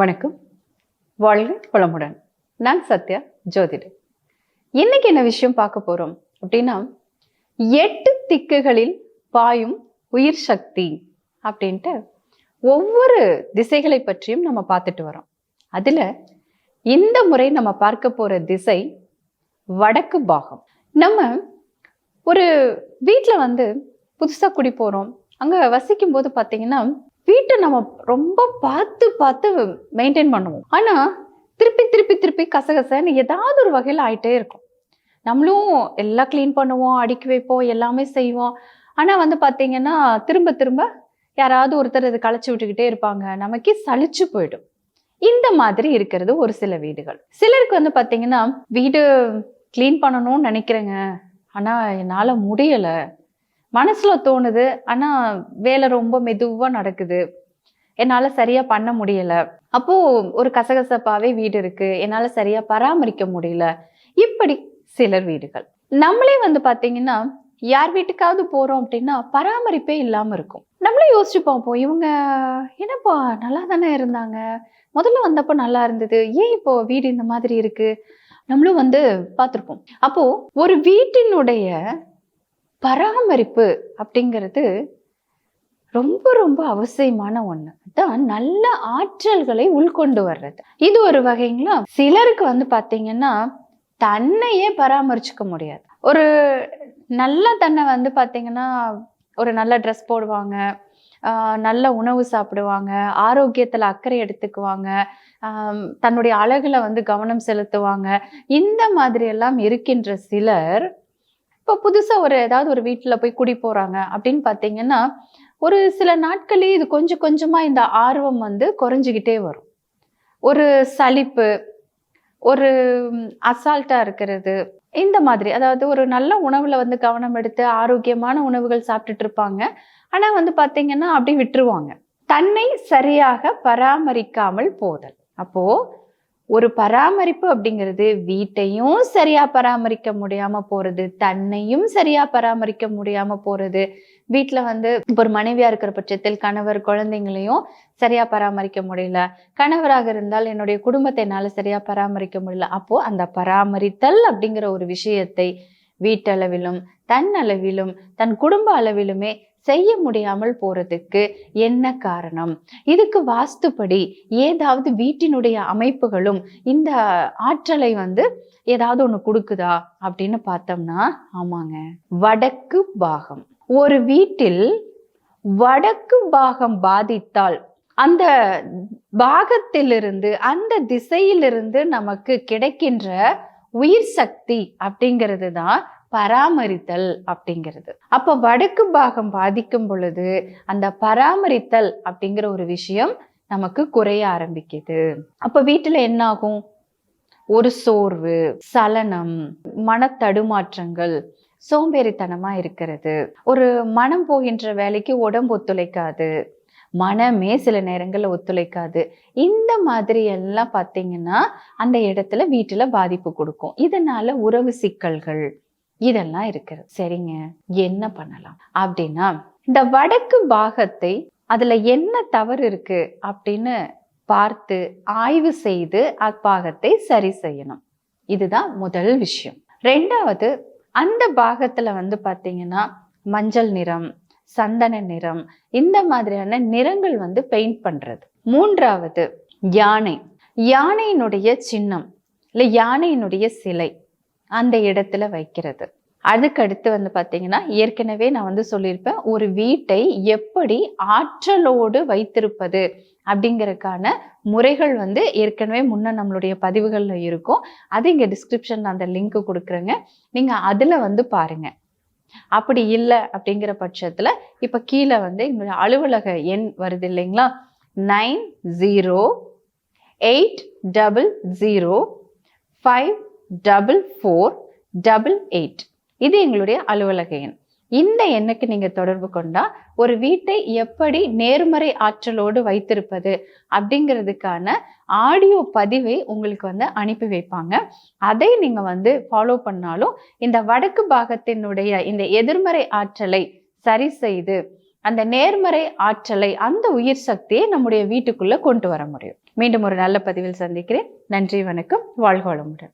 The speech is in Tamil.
வணக்கம். வாழ்க வளமுடன். நான் சத்யா ஜோதிடர். இன்னைக்கு என்ன விஷயம் பார்க்க போறோம் அப்படின்னா எட்டு திக்குகளில் பாயும் உயிர் சக்தி அப்படின்ட்டு ஒவ்வொரு திசைகளை பற்றியும் நம்ம பார்த்துட்டு வரோம். அதுல இந்த முறை நம்ம பார்க்க போற திசை வடக்கு பாகம். நம்ம ஒரு வீட்டில் வந்து புதுசாக குடி போகிறோம் அங்கே வசிக்கும் போது பார்த்தீங்கன்னா வீட்டை நம்ம ரொம்ப பார்த்து பார்த்து மெயின்டைன் பண்ணுவோம். ஆனால் திருப்பி திருப்பி திருப்பி கசகசன்னு ஏதாவது ஒரு வகையில் ஆயிட்டே இருக்கும். நம்மளும் எல்லாம் க்ளீன் பண்ணுவோம் அடுக்கி வைப்போம் எல்லாமே செய்வோம். ஆனால் வந்து பார்த்தீங்கன்னா திரும்ப திரும்ப யாராவது ஒருத்தர் அதை களைச்சி விட்டுக்கிட்டே இருப்பாங்க. நமக்கே சளிச்சு போயிடும். இந்த மாதிரி இருக்கிறது ஒரு சில வீடுகள். சிலருக்கு வந்து பார்த்தீங்கன்னா வீடு க்ளீன் பண்ணணும்னு நினைக்கிறேங்க. ஆனால் என்னால் முடியலை. மனசில் தோணுது ஆனால் வேலை ரொம்ப மெதுவாக நடக்குது. என்னால் சரியாக பண்ண முடியல. அப்போது ஒரு கசகசப்பாவே வீடு இருக்குது என்னால் சரியாக பராமரிக்க முடியல. இப்படி சிலர் வீடுகள். நம்மளே வந்து பாத்தீங்கன்னா யார் வீட்டுக்காவது போகிறோம் அப்படின்னா பராமரிப்பே இல்லாமல் இருக்கும். நம்மளே யோசிச்சு பார்ப்போம் இவங்க என்னப்பா நல்லா தானே இருந்தாங்க. முதல்ல வந்தப்போ நல்லா இருந்தது. ஏன் இப்போ வீடு இந்த மாதிரி இருக்கு? நம்மளும் வந்து பார்த்துருப்போம். அப்போ ஒரு வீட்டினுடைய பராமரிப்பு அப்படிங்கிறது ரொம்ப ரொம்ப அவசியமான ஒன்று தான் நல்ல ஆற்றல்களை உள்கொண்டு வர்றது. இது ஒரு வகைங்களா? சிலருக்கு வந்து பார்த்தீங்கன்னா தன்னையே பராமரிச்சுக்க முடியாது. ஒரு நல்ல தன்னை வந்து பார்த்தீங்கன்னா ஒரு நல்ல ட்ரெஸ் போடுவாங்க நல்ல உணவு சாப்பிடுவாங்க ஆரோக்கியத்தில் அக்கறை எடுத்துக்குவாங்க தன்னுடைய அழகில் வந்து கவனம் செலுத்துவாங்க. இந்த மாதிரி எல்லாம் இருக்கின்ற சிலர் இப்போ புதுசாக ஒரு ஏதாவது ஒரு வீட்டில் போய் குடி போகிறாங்க அப்படின்னு பார்த்தீங்கன்னா ஒரு சில நாட்களே இது கொஞ்சம் கொஞ்சமாக இந்த ஆர்வம் வந்து குறைஞ்சிக்கிட்டே வரும். ஒரு சலிப்பு ஒரு அசால்ட்டாக இருக்கிறது இந்த மாதிரி. அதாவது ஒரு நல்ல உணவில் வந்து கவனம் எடுத்து ஆரோக்கியமான உணவுகள் சாப்பிட்டுட்டு இருப்பாங்க. ஆனால் வந்து பார்த்தீங்கன்னா அப்படி விட்டுருவாங்க. தன்னை சரியாக பராமரிக்காமல் போதல். அப்போது ஒரு பராமரிப்பு அப்படிங்கிறது வீட்டையும் சரியா பராமரிக்க முடியாம போறது தன்னையும் சரியா பராமரிக்க முடியாம போறது. வீட்டுல வந்து ஒரு மனைவியா இருக்கிற பட்சத்தில் கணவர் குழந்தைங்களையும் சரியா பராமரிக்க முடியல. கணவராக இருந்தால் என்னுடைய குடும்பத்தை என்னால சரியா பராமரிக்க முடியல. அப்போ அந்த பராமரித்தல் அப்படிங்கிற ஒரு விஷயத்தை வீட்டளவிலும் தன் அளவிலும் தன் குடும்ப அளவிலுமே செய்ய முடியாமல் போறதுக்கு என்ன காரணம்? இதுக்கு வாஸ்துப்படி ஏதாவது வீட்டினுடைய அமைப்புகளும் இந்த ஆற்றலை வந்து ஏதாவது ஒண்ணு கொடுக்குதா அப்படின்னு பார்த்தோம்னா ஆமாங்க. வடக்கு பாகம். ஒரு வீட்டில் வடக்கு பாகம் பாதித்தால் அந்த பாகத்திலிருந்து அந்த திசையிலிருந்து நமக்கு கிடைக்கின்ற உயிர் சக்தி அப்படிங்கிறது தான் பராமரித்தல் அப்படிங்கிறது. அப்ப வடக்கு பாகம் பாதிக்கும் பொழுது அந்த பராமரித்தல் அப்படிங்கிற ஒரு விஷயம் நமக்கு குறைய ஆரம்பிக்குது. அப்ப வீட்டுல என்ன ஆகும் ஒரு சோர்வு சலனம் மனத்தடுமாற்றங்கள் சோம்பேறித்தனமா இருக்கிறது. ஒரு மனம் போகின்ற வேலைக்கு உடம்பு ஒத்துழைக்காது. மனமே சில நேரங்களில் ஒத்துழைக்காது. இந்த மாதிரி எல்லாம் பார்த்தீங்கன்னா அந்த இடத்துல வீட்டில் பாதிப்பு கொடுக்கும். இதனால உறவு சிக்கல்கள் இதெல்லாம் இருக்குது. சரிங்க. என்ன பண்ணலாம்? அப்படின்னா இந்த வடக்கு பாகத்தை அதுல என்ன தவறு இருக்கு அப்படின்னு பார்த்து ஆய்வு செய்து அப்பாகத்தை சரி செய்யணும். இதுதான் முதல் விஷயம். ரெண்டாவது அந்த பாகத்துல வந்து பாத்தீங்கன்னா மஞ்சள் நிறம் சந்தன நிறம் இந்த மாதிரியான நிறங்கள் வந்து பெயிண்ட் பண்றது. மூன்றாவது யானை. யானையினுடைய சின்னம் இல்லை யானையினுடைய சிலை. அந்த இடத்துல வைக்கிறது. அதுக்கு அடுத்து வந்து பார்த்தீங்கன்னா ஏற்கனவே நான் வந்து சொல்லியிருப்பேன் ஒரு வீட்டை எப்படி ஆற்றலோடு வைத்திருப்பது அப்படிங்கிறதுக்கான முறைகள் வந்து ஏற்கனவே முன்ன நம்மளுடைய பதிவுகளில் இருக்கும். அது இங்கே டிஸ்கிரிப்ஷனில் அந்த லிங்க் கொடுக்குறேங்க. நீங்கள் அதில் வந்து பாருங்க. அப்படி இல்லை அப்படிங்கிற பட்சத்தில் இப்போ கீழே வந்து எங்களுடைய அலுவலக எண் வருது இல்லைங்களா? Nine zero eight double zero five double four double eight இது எங்களுடைய அலுவலக எண். இந்த எண்ணுக்கு நீங்கள் தொடர்பு கொண்டால் ஒரு வீட்டை எப்படி நேர்மறை ஆற்றலோடு வைத்திருப்பது அப்படிங்கிறதுக்கான ஆடியோ பதிவை உங்களுக்கு வந்து அனுப்பி வைப்பாங்க. அதை நீங்கள் வந்து ஃபாலோ பண்ணாலும் இந்த வடக்கு பாகத்தினுடைய இந்த எதிர்மறை ஆற்றலை சரி செய்து அந்த நேர்மறை ஆற்றலை அந்த உயிர் சக்தியை நம்முடைய வீட்டுக்குள்ளே கொண்டு வர முடியும். மீண்டும் ஒரு நல்ல பதிவில் சந்திக்கிறேன். நன்றி வணக்கம். வாழ்கோளமுடன்